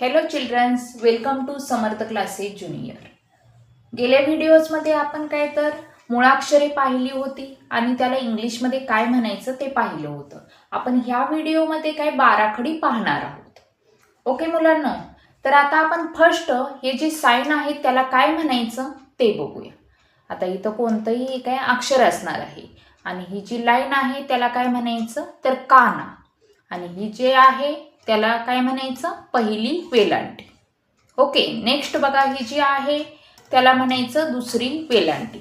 Hello childrens welcome to Samarth classes junior गेल्या व्हिडिओजमध्ये आपण काय तर मुळाक्षरे पाहिली होती आणि त्याला इंग्लिशमध्ये काय म्हणायचं ते पाहिलं होतं. आपण ह्या व्हिडिओमध्ये काय बाराखडी पाहणार आहोत. ओके मुलांना तर आता आपण फर्स्ट हे जे साईन आहे त्याला काय म्हणायचं ते बघूया. आता इथं कोणतंही काय अक्षर असणार आहे आणि ही जी लाईन आहे त्याला काय म्हणायचं? तर काना. आणि ही जे आहे त्याला काय म्हणायचं? पहिली वेलांटी. ओके नेक्स्ट बघा ही जी आहे त्याला म्हणायचं दुसरी वेलांटी.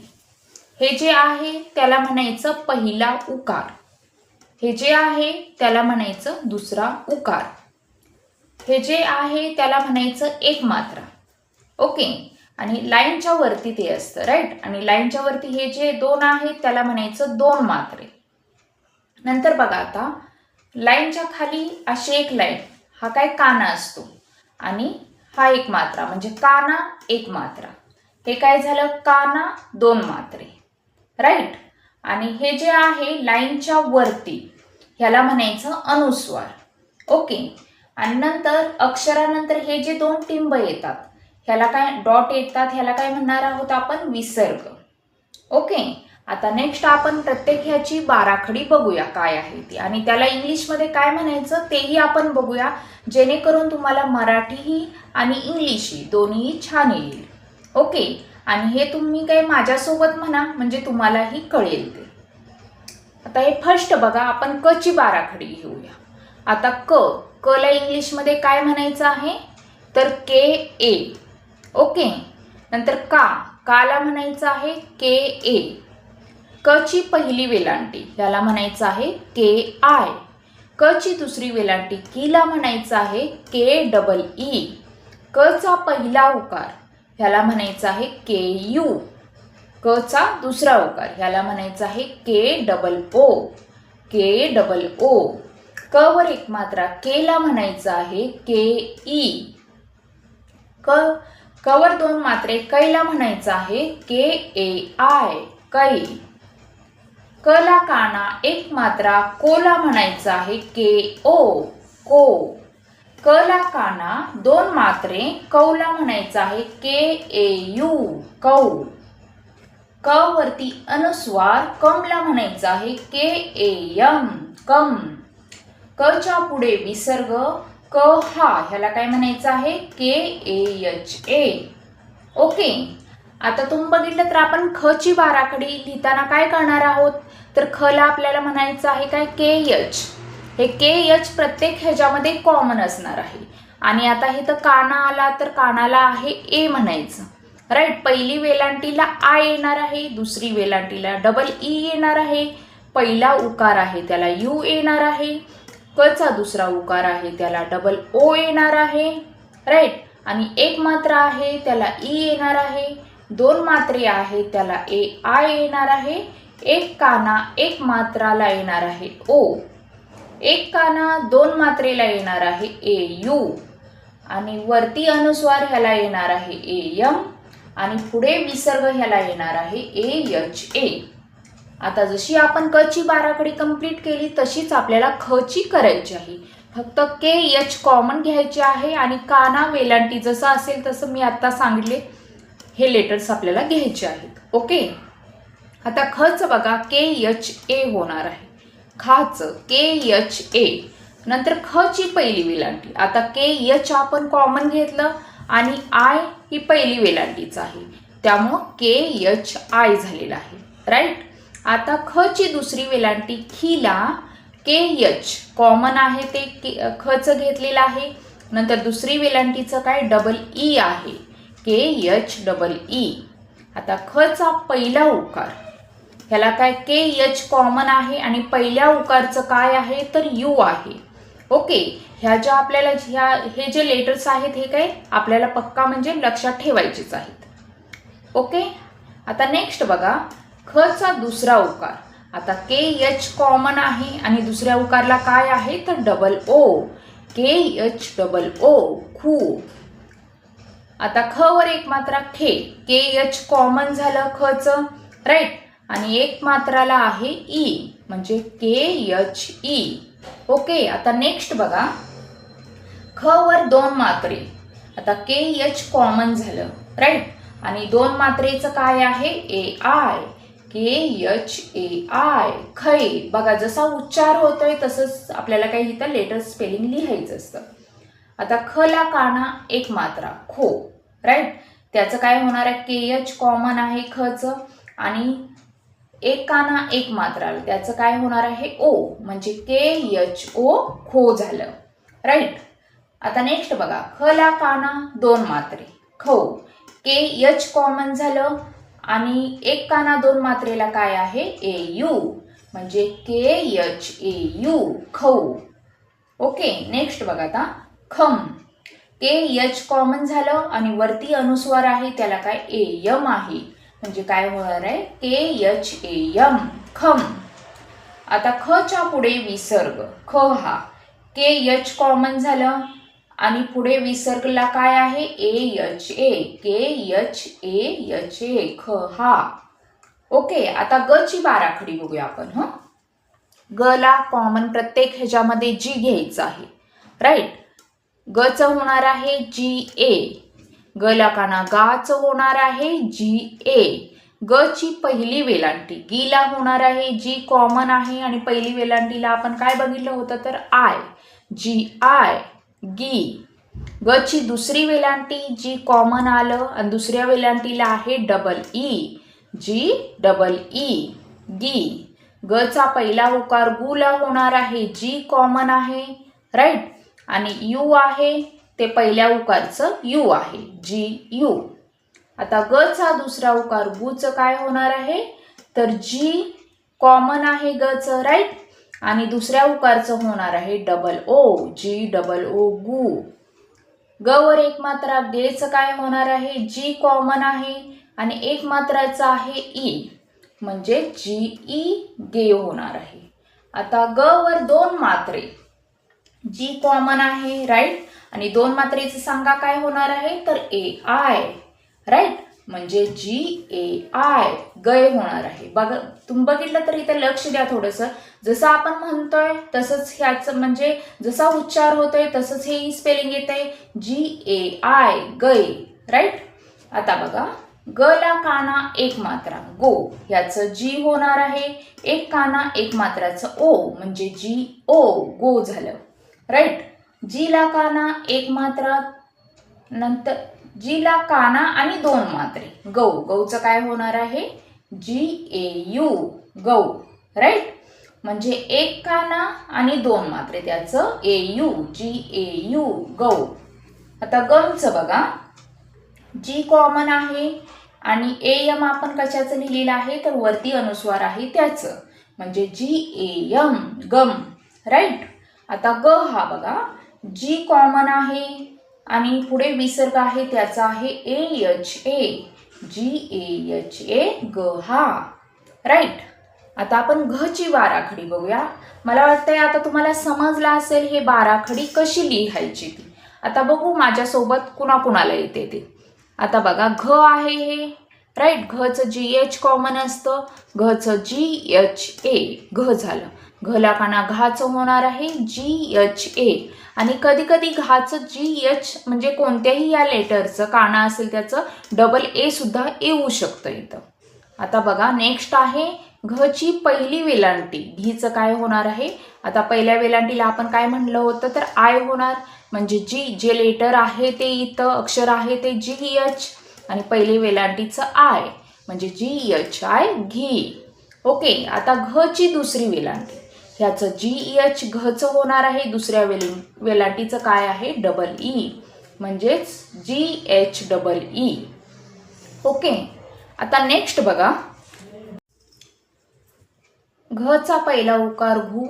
हे जे आहे त्याला म्हणायचं पहिला उकार. हे जे आहे त्याला म्हणायचं दुसरा उकार. हे जे आहे त्याला म्हणायचं एक मात्रा ओके आणि लाईनच्या वरती ते असतं राईट आणि लाईनच्या वरती हे जे दोन आहेत त्याला म्हणायचं दोन मात्रे. नंतर बघा आता लाईनच्या खाली अशी एक लाईन हा काय काना असतो. आणि हा एक मात्रा म्हणजे काना एक मात्रा. हे काय झालं? काना दोन मात्रे. राईट आणि हे जे आहे लाईनच्या वरती ह्याला म्हणायचं अनुस्वार. ओके आणि नंतर अक्षरानंतर हे जे दोन टिंब येतात ह्याला काय डॉट येतात ह्याला काय म्हणणार आहोत आपण? विसर्ग. ओके आता नेक्स्ट आपण प्रत्येक ह्याची बाराखडी बघूया काय आहे ती. आणि त्याला इंग्लिशमध्ये काय म्हणायचं तेही आपण बघूया. जेणेकरून तुम्हाला मराठीही आणि इंग्लिशही दोन्हीही छान येईल. ओके आणि हे तुम्ही काय माझ्यासोबत म्हणा म्हणजे तुम्हालाही कळेल ते. आता हे फर्स्ट बघा आपण क ची बाराखडी घेऊया. आता क क ला इंग्लिशमध्ये काय म्हणायचं आहे? तर के ए ओके नंतर का काला म्हणायचं आहे? के ए क ची पहिली वेलांटी याला म्हणायचं आहे के आय. क ची दुसरी वेलांटी कीला म्हणायचं आहे के डबल ई. क चा पहिला उकार ह्याला म्हणायचं आहे के यू. क चा दुसरा उकार ह्याला म्हणायचं आहे के डबल ओ. के डबल ओ. क वर एक मात्रा केला म्हणायचं आहे के ई. क कवर दोन मात्रे कैला म्हणायचं आहे के ए आय कै. क ला काना एक मात्रा कोला म्हणायचं आहे के ओ को. क ला काना दोन मात्रे कौला म्हणायचं आहे के ए यू कौ. क वरती अनुस्वार कमला म्हणायचं आहे के ए यम कम. क च्या पुढे विसर्ग क हा ह्याला काय म्हणायचं आहे के ए एच ए. ओके. आता तुम्ही बघितलं तर आपण ख ची बाराखडी लिहिताना काय करणार आहोत? तर ख ला आपल्याला म्हणायचं आहे काय? के एच हे के एच प्रत्येक ह्याच्यामध्ये कॉमन असणार आहे. आणि आता हे तर काना आला तर कानाला आहे ए म्हणायचं. राईट पहिली वेलांटीला आय येणार आहे दुसरी वेलांटीला डबल ई e येणार आहे. पहिला उकार आहे त्याला यू येणार आहे. कचा दुसरा उकार आहे त्याला डबल ओ येणार आहे. राईट आणि एक मात्र आहे त्याला ई येणार आहे. दोन मात्रे आहे त्याला ए आय येणार आहे एक काना एक मात्राला येणार आहे ओ. एक काना दोन मात्रेला येणार आहे ए यू. आणि वरती अनुस्वार ह्याला येणार आहे ए यम. आणि पुढे विसर्ग ह्याला येणार आहे ए एच ए. आता जशी आपण क ची बाराखडी कंप्लीट केली तशीच आपल्याला ख ची करायची आहे. फक्त के एच कॉमन घ्यायचे आहे आणि काना वेलांटी जसं असेल तसं मी आत्ता सांगितले. हे लेटर्स आपल्याला घ्यायचे आहेत. ओके आता खच बघा के एच ए होणार आहे. खाच के एच ए नंतर ख ची पहिली वेलांटी. आता के एच आपण कॉमन घेतलं आणि आय ही पहिली वेलांटीच आहे. त्यामुळं के एच आय झालेलं आहे. राईट आता ख ची दुसरी वेलांटी खीला के एच कॉमन आहे ते के खच घेतलेलं आहे. नंतर दुसरी वेलांटीचं काय? डबल ई e आहे. के एच डबल ई आता खचा पहिला उकार. ह्याला काय के एच कॉमन आहे आणि पहिल्या उकारचं काय आहे? तर यू आहे. ओके ह्या ज्या आपल्याला ह्या हे जे लेटर्स आहेत हे काय? आपल्याला पक्का म्हणजे लक्षात ठेवायचेच आहेत. ओके आता नेक्स्ट बघा. खचा दुसरा उकार. आता के एच कॉमन आहे आणि दुसऱ्या उकारला काय आहे? तर double O K H double O खू. आता ख वर एक मात्रा खे के एच कॉमन झालं खच राईट आणि एक मात्राला आहे ई म्हणजे के एच ई ओके आता नेक्स्ट बघा. ख वर दोन मात्रे. आता के एच कॉमन झालं राईट आणि दोन मात्रेचं काय आहे? A I K H A I खै बघा जसा उच्चार होतोय तसंच आपल्याला काही इथं लेटर स्पेलिंग लिहायचं असतं. आता ख ला काना एक मात्रा खो. राईट त्याचं काय होणार आहे? के एच कॉमन आहे खचं. आणि एक काना एक मात्राल. त्याचं काय होणार आहे? ओ म्हणजे के एच ओ खो झालं. राईट आता नेक्स्ट बघा. ख ला काना दोन मात्रे. खो के एच कॉमन झालं. आणि एक काना दोन मात्रेला काय आहे? ए यू म्हणजे के एच ए यू खौ ओके नेक्स्ट बघा आता. खम. के एच कॉमन झालं आणि वरती अनुस्वार आहे त्याला काय? ए यम आहे. म्हणजे काय होणार आहे? के एच ए यम खम. आता खच्या पुढे विसर्ग. ख हा. के एच कॉमन झालं आणि पुढे विसर्गला काय आहे? A H A. K H A H A. ख हा. ओके आता ग ची बाराखडी बघूया आपण ह? ग ला कॉमन प्रत्येक ह्याच्यामध्ये जी घ्यायचं आहे. राईट गचं होणार आहे जी ए. ग ला काना गाच होणार आहे जी ए. ग ची पहिली वेलांटी. गीला होणार आहे जी कॉमन आहे आणि पहिली वेलांटीला आपण काय बघितलं होतं तर आय. जी आय गी. ग ची दुसरी वेलांटी जी कॉमन आलं आणि दुसऱ्या वेलांटीला आहे double E. G double E गी. ग चा पहिला होकार गुला होणार आहे जी कॉमन आहे. राईट? आणि यू आहे ते पहिल्या उकारचं यू आहे जी यू. आता ग चा दुसरा उकार गुचं काय होणार आहे? तर जी कॉमन आहे गचं राईट आणि दुसऱ्या उकारचं होणार आहे डबल ओ जी डबल ओ गु. ग वर एक मात्रा गेचं काय होणार आहे? जी कॉमन आहे आणि एक मात्राचं आहे ई. म्हणजे जी ई गे होणार आहे. आता ग वर दोन मात्रे. जी कॉमन आहे राईट आणि दोन मात्रेचं सांगा काय होणार आहे? तर ए आय राईट म्हणजे जी ए आय गय होणार आहे. बघा तुम्ही बघितलं तर इथं लक्ष द्या थोडंसं. जसं आपण म्हणतोय तसंच ह्याचं म्हणजे जसा उच्चार होतोय तसंच हे स्पेलिंग येत आहे जी ए आय गय राईट आता बघा ग ला काना एक मात्रा गो. याचं जी होणार आहे. एक काना एक मात्राचं ओ म्हणजे जी ओ गो झालं. राईट जीला काना एक मात्रा नंतर जीला काना आणि दोन मात्रे. गौ. गौचं काय होणार आहे? जी ए यू. गौ. राईट म्हणजे एक काना आणि दोन मात्रे. त्याचं ए यू. G A you. गौ. आता गमचं बघा. जी कॉमन आहे आणि ए यम आपण कशाचं लिहिलेलं आहे? तर वरती अनुस्वार आहे त्याचं. म्हणजे जी ए यम गम. राईट आता ग हा बघा. जी कॉमन आहे आणि पुढे विसर्ग आहे त्याचा आहे A H A G A H ए ग हा. राईट आता आपण घची बाराखडी बघूया. मला वाटतंय आता तुम्हाला समजलं असेल हे बाराखडी कशी लिहायची ती. आता बघू माझ्यासोबत कुणाकुणाला येते ते. आता बघा घ आहे हे. राईट घचं जी एच कॉमन असतं. घचं जी एच ए घ झालं. घला काना घाचं होणार आहे जी एच ए आणि कधी कधी घाचं जी एच म्हणजे कोणत्याही या लेटरचं काना असेल त्याचं डबल ए सुद्धा येऊ शकतं इथं. आता बघा नेक्स्ट आहे घची पहिली वेलांटी. घीचं काय होणार आहे? आता पहिल्या वेलांटीला आपण काय म्हणलं होतं? तर आय होणार. म्हणजे जी जे लेटर आहे ते इथं अक्षर आहे ते जी एच आणि पहिली वेलांटीचं आय. म्हणजे जी एच आय घी. ओके आता घची दुसरी वेलांटी. ह्याचं जी एच घचं होणार आहे दुसऱ्या वेलिंग वेलाटीचं काय आहे? Double E e. म्हणजेच G H double E okay. आता नेक्स्ट बघा. घचा पहिला उकार घू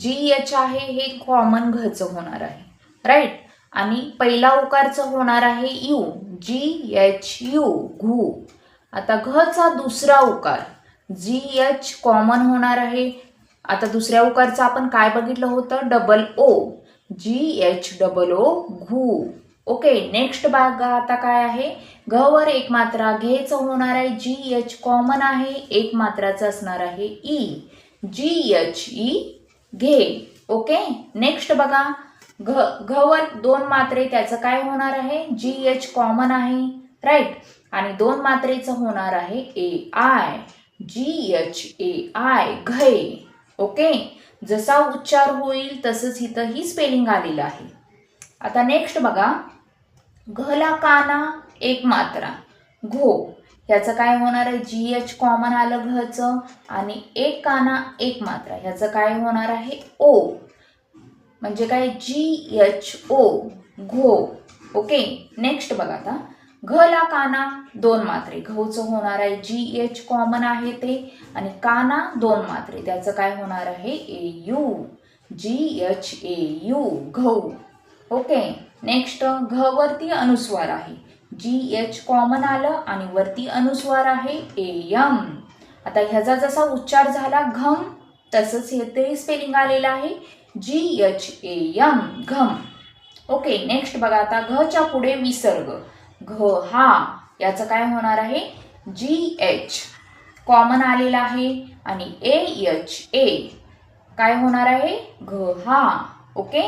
जी एच आहे हे कॉमन घचं होणार आहे. राईट आणि पहिला उकारचं होणार आहे यू जी एच यू घू. आता घचा दुसरा उकार जी एच कॉमन होणार आहे आता दुसऱ्या उकारचं आपण काय बघितलं होतं? Double O G H double O घू. ओके नेक्स्ट भाग आता काय आहे? घवर एक मात्रा घेचं होणार आहे. जी एच कॉमन आहे. एक मात्राचं असणार आहे ई जी एच ई घे. ओके नेक्स्ट बघा. घ घवर दोन मात्रे त्याचं काय होणार आहे? जी एच कॉमन आहे. राईट आणि दोन मात्रेचं होणार आहे A I G H A I घे. ओके? जसा उच्चार होईल तसंच इथं ही स्पेलिंग आलेलं आहे. आता नेक्स्ट बघा. घला काना एक मात्रा. घो. ह्याचं काय होणार आहे? जी एच कॉमन आलं घचं. आणि एक काना एक मात्रा. ह्याचं काय होणार आहे? ओ म्हणजे काय? जी एच ओ घो. ओके? नेक्स्ट बघा आता. घ ला काना दोन मात्रे. घऊचं होणार आहे जी एच कॉमन आहे ते. आणि काना दोन मात्रे. त्याचं काय होणार आहे? A U G H A U घऊ. Okay. Next घ वरती अनुस्वार आहे. जी एच कॉमन आलं आणि वरती अनुस्वार आहे ए यम आता ह्याचा जसा उच्चार झाला घम तसंच हे ते स्पेलिंग आलेलं आहे जी एच ए यम घम. ओके. नेक्स्ट बघा आता घच्या पुढे विसर्ग. घ हा याचं काय होणार आहे? जी एच कॉमन आलेला आहे. आणि ए एच ए काय होणार आहे? घ हा. ओके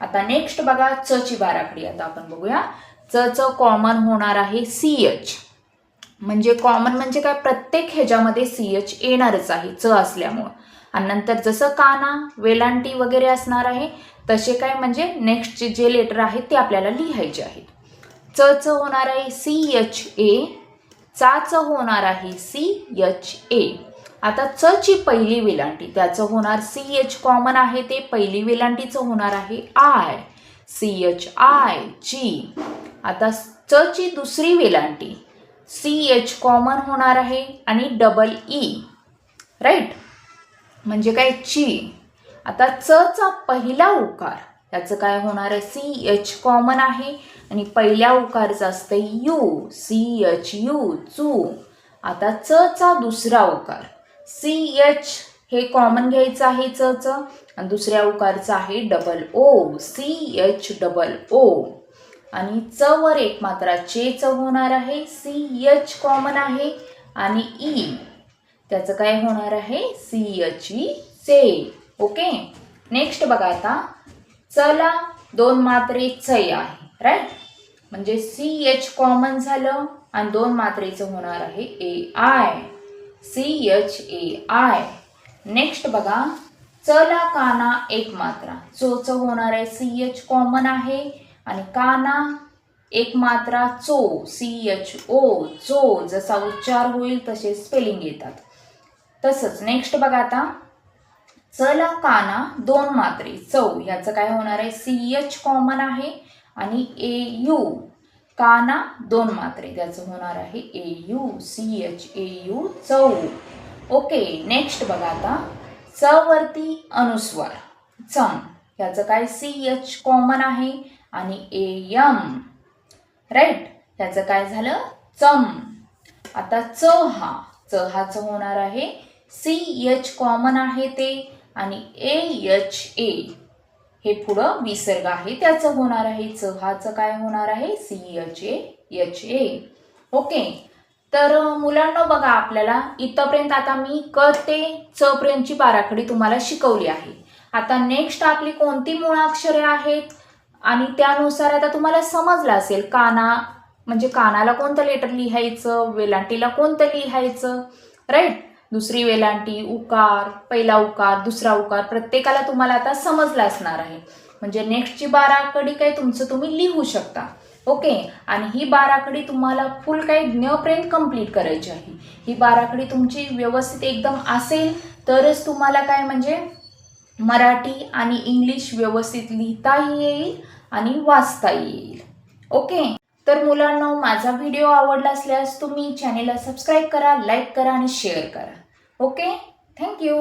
आता नेक्स्ट बघा च ची बाराखडी आता आपण बघूया. च च कॉमन होणार आहे सी एच म्हणजे कॉमन म्हणजे काय? प्रत्येक ह्याच्यामध्ये सी एच येणारच आहे च असल्यामुळं. आणि नंतर जसं काना वेलांटी वगैरे असणार आहे तसे काय म्हणजे नेक्स्टचे जे लेटर आहेत ते आपल्याला लिहायचे आहेत. च होणार आहे सी एच ए चाच होणार आहे सी एच ए आता च ची पहिली वेलांटी त्याचं होणार सी एच कॉमन आहे ते पहिली वेलांटीचं होणार आहे I C H I G आता च ची दुसरी वेलांटी सी एच कॉमन होणार आहे आणि डबल ई राईट म्हणजे काय? ची आता च चा पहिला उकार त्याचं काय होणार आहे? सी एच कॉमन आहे. आणि पहिल्या उकारचं असतं यू सी एच यू चू. आता च चा दुसरा उकार. सी एच हे कॉमन घ्यायचं आहे च च. आणि दुसऱ्या उकारचं आहे double O C H double O आणि च वर एक मात्रा चे च होणार आहे. सी एच कॉमन आहे. आणि ई. त्याचं काय होणार आहे? सी एच ई चे. ओके? नेक्स्ट बघा आता. चला दोन मात्रे चय आहे राईट म्हणजे सी एच कॉमन झालं आणि दोन मात्रेचं होणार आहे A I C H A I next बघा. चला काना एक मात्रा. चोच होणार आहे सी एच कॉमन आहे आणि काना एक मात्रा चो. सी एच ओ चो जसा उच्चार होईल तसे स्पेलिंग येतात. तसंच नेक्स्ट बघा आता. चला काना दोन मात्रे. चव याचं काय होणार आहे? सी एच कॉमन आहे. आणि ए यू काना दोन मात्रे. त्याचं होणार आहे A U C H A U चौ. ओके नेक्स्ट बघा आता. च अनुस्वार. चम. ह्याचं काय? सी एच कॉमन आहे आणि ए यम राईट ह्याचं काय झालं? चम. आता च हा. च हाचं होणार आहे. सी एच कॉमन आहे ते आणि ए एच ए हे पुढं विसर्ग आहे त्याचं होणार आहे च हाचं काय होणार आहे? C H A H A. Okay. तर मुलांना बघा आपल्याला इथंपर्यंत आता मी क ते च पर्यंतची बाराखडी तुम्हाला शिकवली आहे. आता नेक्स्ट आपली कोणती मुळाक्षरे आहेत? आणि त्यानुसार आता तुम्हाला समजलं असेल काना म्हणजे कानाला कोणतं लेटर लिहायचं वेलांटीला कोणतं लिहायचं राईट दुसरी वेलांटी उकार पहिला उकार दुसरा उकार प्रत्येकाला तुम्हाला आता समजला असणार आहे. म्हणजे नेक्स्टची बाराकडी काय तुमचं तुम्ही लिहू शकता. ओके? आणि ही बाराकडी तुम्हाला फुल काही ज्ञप्रेम कंप्लीट करायची आहे. ही बाराकडी तुमची व्यवस्थित एकदम असेल तरच तुम्हाला काय म्हणजे मराठी आणि इंग्लिश व्यवस्थित लिहिताही येईल आणि वाचता येईल. ओके? तर मुलांना माझा व्हिडिओ आवडला असल्यास तुम्ही चॅनेलला सबस्क्राईब करा लाईक करा आणि शेअर करा. Okay thank you